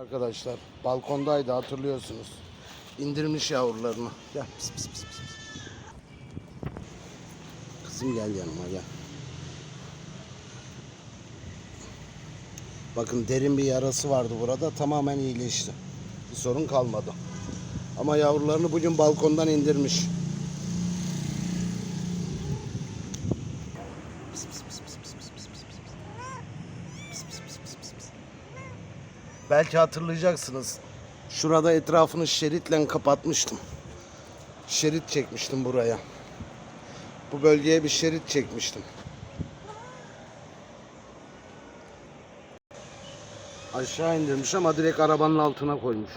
Arkadaşlar balkondaydı hatırlıyorsunuz. İndirmiş yavrularını. Gel pis pis pis pis. Kızım gel yanıma gel. Bakın derin bir yarası vardı burada tamamen iyileşti. Bir sorun kalmadı. Ama yavrularını bugün balkondan indirmiş. Belki hatırlayacaksınız. Şurada etrafını şeritle kapatmıştım. Şerit çekmiştim buraya. Bu bölgeye bir şerit çekmiştim. Aşağı indirmiş ama direkt arabanın altına koymuş.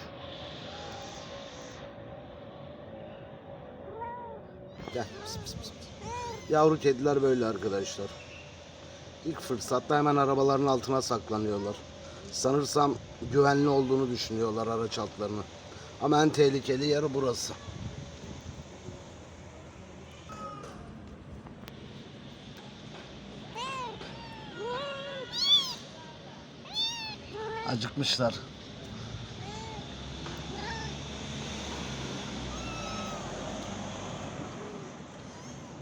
Gel. Yavru kediler böyle arkadaşlar. İlk fırsatta hemen arabaların altına saklanıyorlar. Sanırsam güvenli olduğunu düşünüyorlar araç altlarını. Ama en tehlikeli yer burası. Acıkmışlar.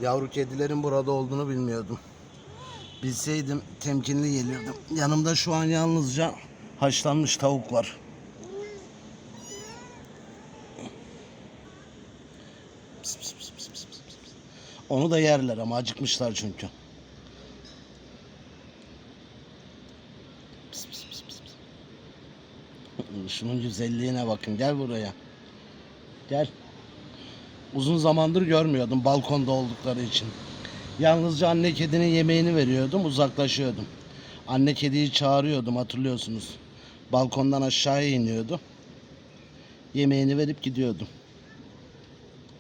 Yavru kedilerin burada olduğunu bilmiyordum. Bilseydim temkinli gelirdim. Yanımda şu an yalnızca haşlanmış tavuk var. Pis, pis, pis, pis, pis, pis, pis. Onu da yerler ama acıkmışlar çünkü. Şunun güzelliğine bakın. Gel buraya. Gel. Uzun zamandır görmüyordum balkonda oldukları için. Yalnızca anne kedinin yemeğini veriyordum, uzaklaşıyordum. Anne kediyi çağırıyordum hatırlıyorsunuz. Balkondan aşağıya iniyordu. Yemeğini verip gidiyordum.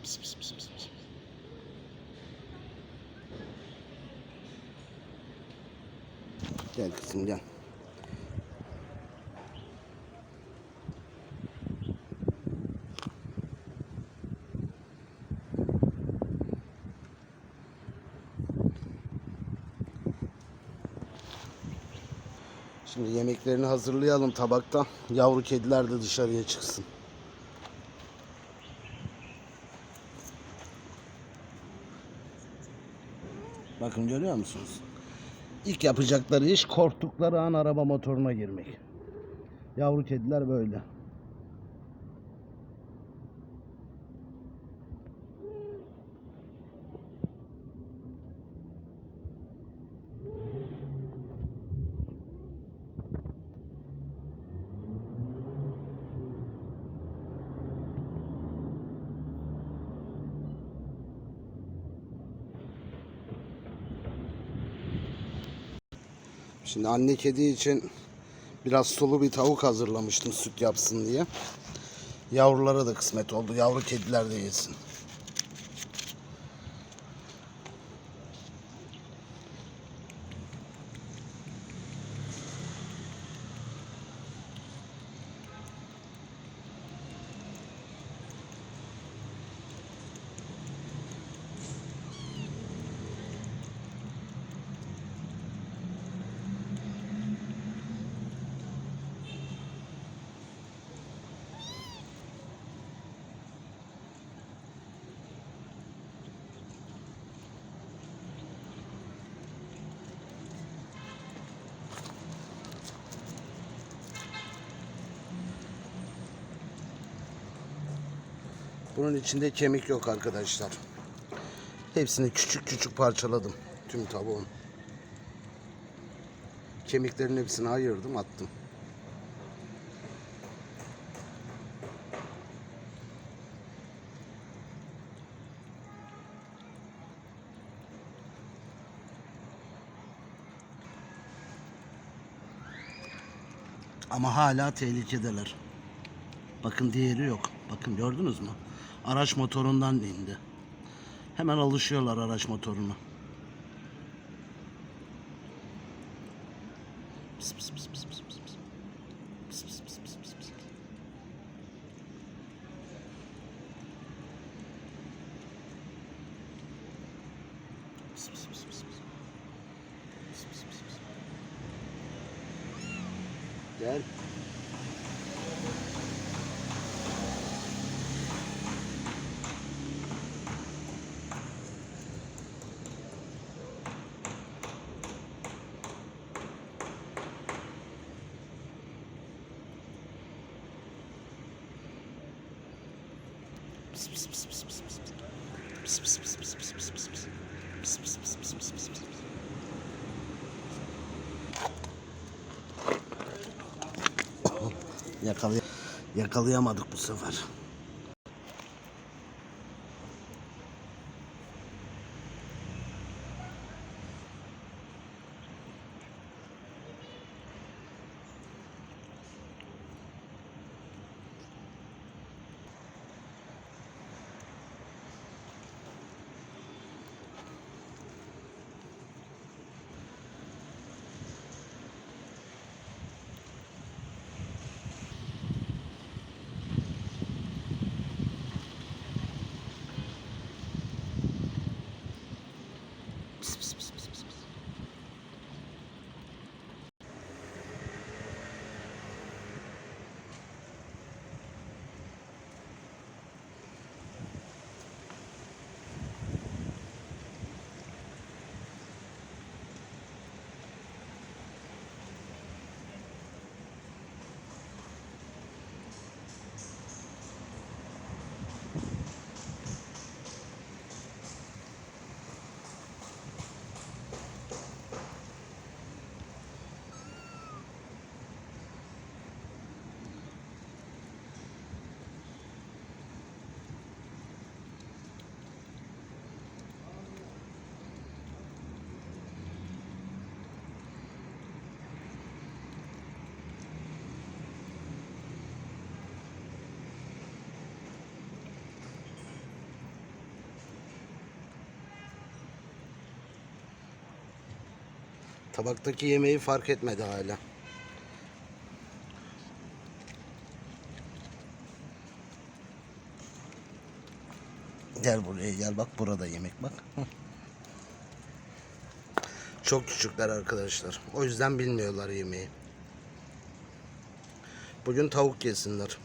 Pis, pis, pis, pis. Gel kızım gel. Şimdi yemeklerini hazırlayalım tabakta. Yavru kediler de dışarıya çıksın. Bakın görüyor musunuz? İlk yapacakları iş korktukları an araba motoruna girmek. Yavru kediler böyle. Şimdi anne kedi için biraz sulu bir tavuk hazırlamıştım süt yapsın diye. Yavrulara da kısmet oldu. Yavru kediler de yesin. Bunun içinde kemik yok arkadaşlar. Hepsini küçük küçük parçaladım. Tüm tavuğun. Kemiklerin hepsini ayırdım attım. Ama hala tehlikedeler. Bakın diğeri yok. Bakın gördünüz mü? araç motorundan indi. Hemen alışıyorlar araç motoruna. Gel. Yakalay yakalayamadık bu sefer. Pıs pıs pıs pıs pıs. pıs. Tabaktaki yemeği fark etmedi hala. Gel buraya gel bak burada yemek bak. Çok küçükler arkadaşlar. O yüzden bilmiyorlar yemeği. Bugün tavuk yesinler.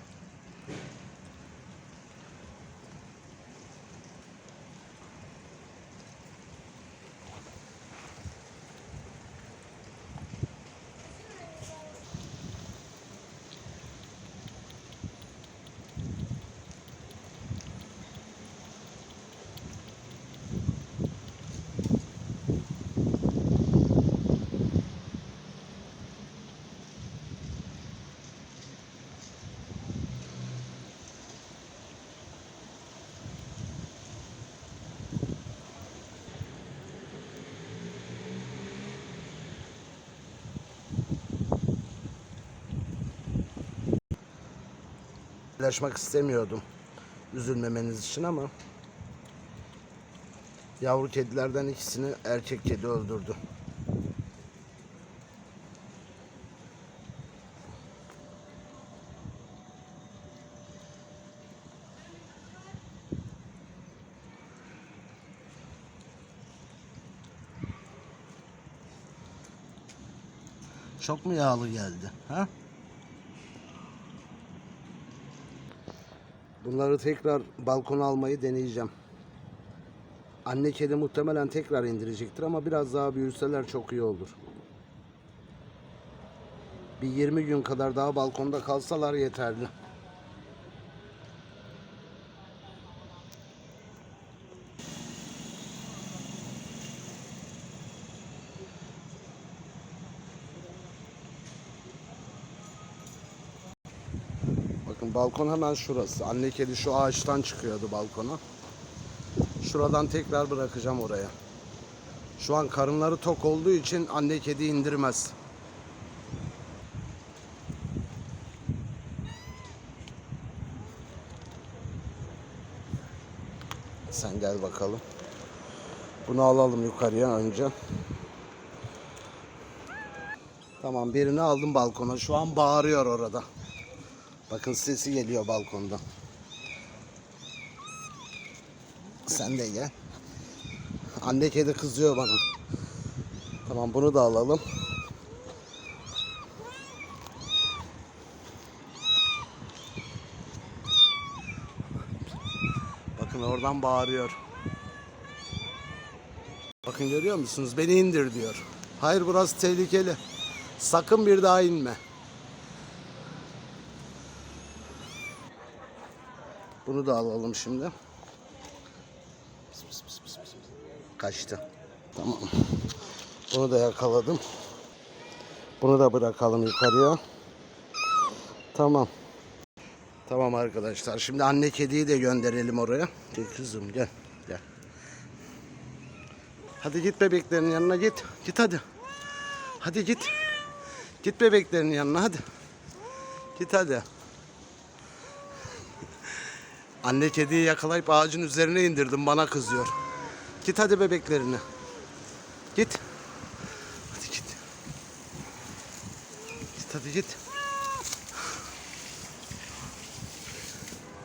Paylaşmak istemiyordum üzülmemeniz için ama yavru kedilerden ikisini erkek kedi öldürdü. Çok mu yağlı geldi? Ha? Bunları tekrar balkona almayı deneyeceğim. Anne kedi muhtemelen tekrar indirecektir ama biraz daha büyüseler çok iyi olur. Bir 20 gün kadar daha balkonda kalsalar yeterli. Balkon hemen şurası. Anne kedi şu ağaçtan çıkıyordu balkona. Şuradan tekrar bırakacağım oraya. Şu an karınları tok olduğu için anne kedi indirmez. Sen gel bakalım. Bunu alalım yukarıya önce. Tamam birini aldım balkona. Şu an bağırıyor orada. Bakın sesi geliyor balkondan. Sen de gel. Anne kedi kızıyor bana. Tamam bunu da alalım. Bakın oradan bağırıyor. Bakın görüyor musunuz? Beni indir diyor. Hayır burası tehlikeli. Sakın bir daha inme. Bunu da alalım şimdi. Kaçtı. Tamam. Bunu da yakaladım. Bunu da bırakalım yukarıya. Tamam. Tamam arkadaşlar. Şimdi anne kediyi de gönderelim oraya. Gel kızım gel. Gel. Hadi git bebeklerin yanına git. Git hadi. Hadi git. Git bebeklerin yanına hadi. Git hadi. Anne kediyi yakalayıp ağacın üzerine indirdim bana kızıyor. Git hadi bebeklerine. Git. Hadi git. Git hadi git.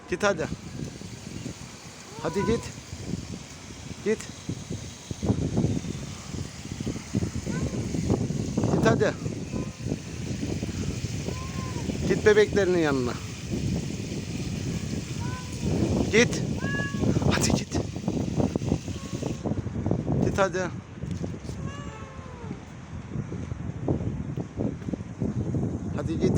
Git hadi. Hadi git. Git. Git hadi. Git bebeklerinin yanına. Git. Hadi git. Git hadi. Hadi git.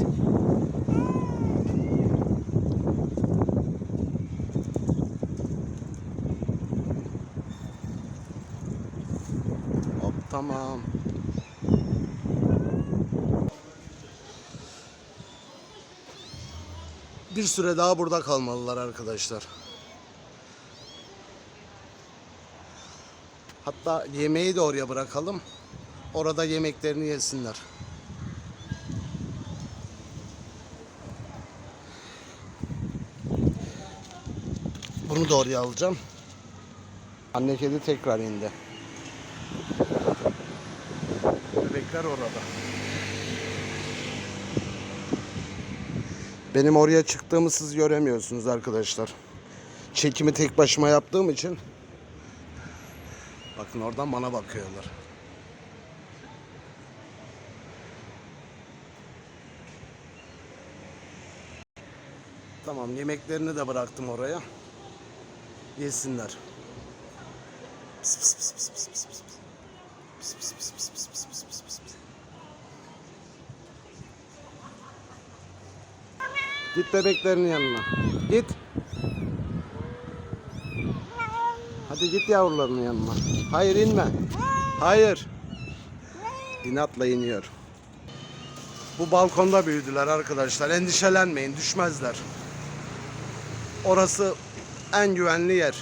Hop tamam. Bir süre daha burada kalmalılar arkadaşlar. Hatta yemeği de oraya bırakalım. Orada yemeklerini yesinler. Bunu da oraya alacağım. Anne kedi tekrar indi. Bebekler orada. Benim oraya çıktığımı siz göremiyorsunuz arkadaşlar. Çekimi tek başıma yaptığım için Bakın oradan bana bakıyorlar. Tamam yemeklerini de bıraktım oraya. Yesinler. Git bebeklerinin yanına. Git. Hadi git yavrularının yanına. Hayır inme. Hayır. İnatla iniyor. Bu balkonda büyüdüler arkadaşlar. Endişelenmeyin düşmezler. Orası en güvenli yer.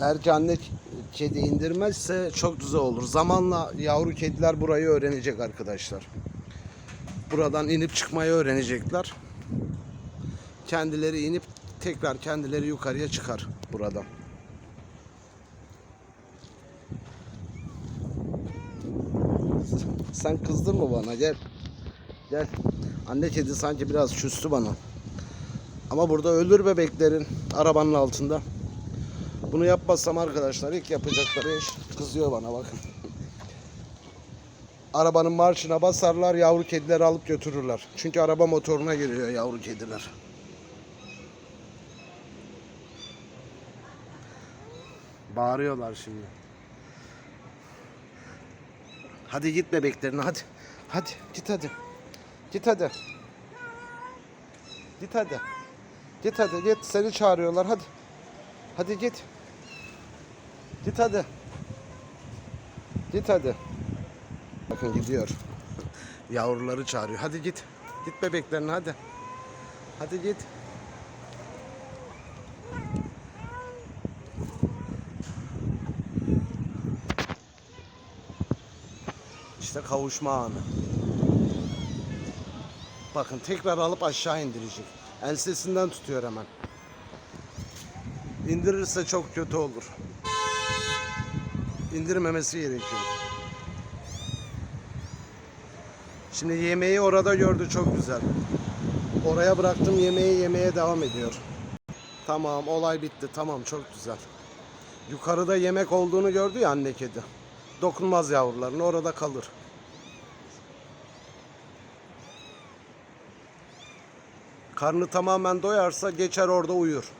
Eğer anne kedi indirmezse çok güzel olur. Zamanla yavru kediler burayı öğrenecek arkadaşlar. Buradan inip çıkmayı öğrenecekler. Kendileri inip tekrar kendileri yukarıya çıkar buradan. Sen kızdın mı bana? Gel. Gel. Anne kedi sanki biraz küstü bana. Ama burada ölür bebeklerin arabanın altında. Bunu yapmazsam arkadaşlar ilk yapacakları iş kızıyor bana bakın. Arabanın marşına basarlar yavru kedileri alıp götürürler. Çünkü araba motoruna giriyor yavru kediler. Bağırıyorlar şimdi. Hadi git bebeklerine hadi. Hadi git hadi. Git hadi. Git hadi. Git hadi git seni çağırıyorlar hadi. Hadi git. Git hadi. Git hadi. Bakın gidiyor. Yavruları çağırıyor. Hadi git. Git bebeklerine hadi. Hadi git. İşte kavuşma anı. Bakın tekrar alıp aşağı indirecek. Ensesinden tutuyor hemen. İndirirse çok kötü olur. İndirmemesi gerekiyor. Şimdi yemeği orada gördü çok güzel. Oraya bıraktım yemeği yemeye devam ediyor. Tamam olay bitti tamam çok güzel. Yukarıda yemek olduğunu gördü ya anne kedi. Dokunmaz yavrularına orada kalır. Karnı tamamen doyarsa geçer orada uyur.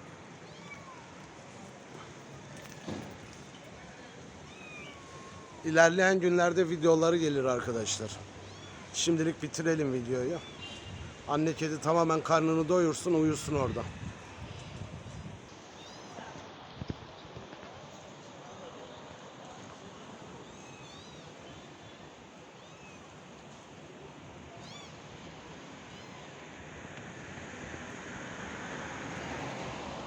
İlerleyen günlerde videoları gelir arkadaşlar. Şimdilik bitirelim videoyu. Anne kedi tamamen karnını doyursun uyusun orada.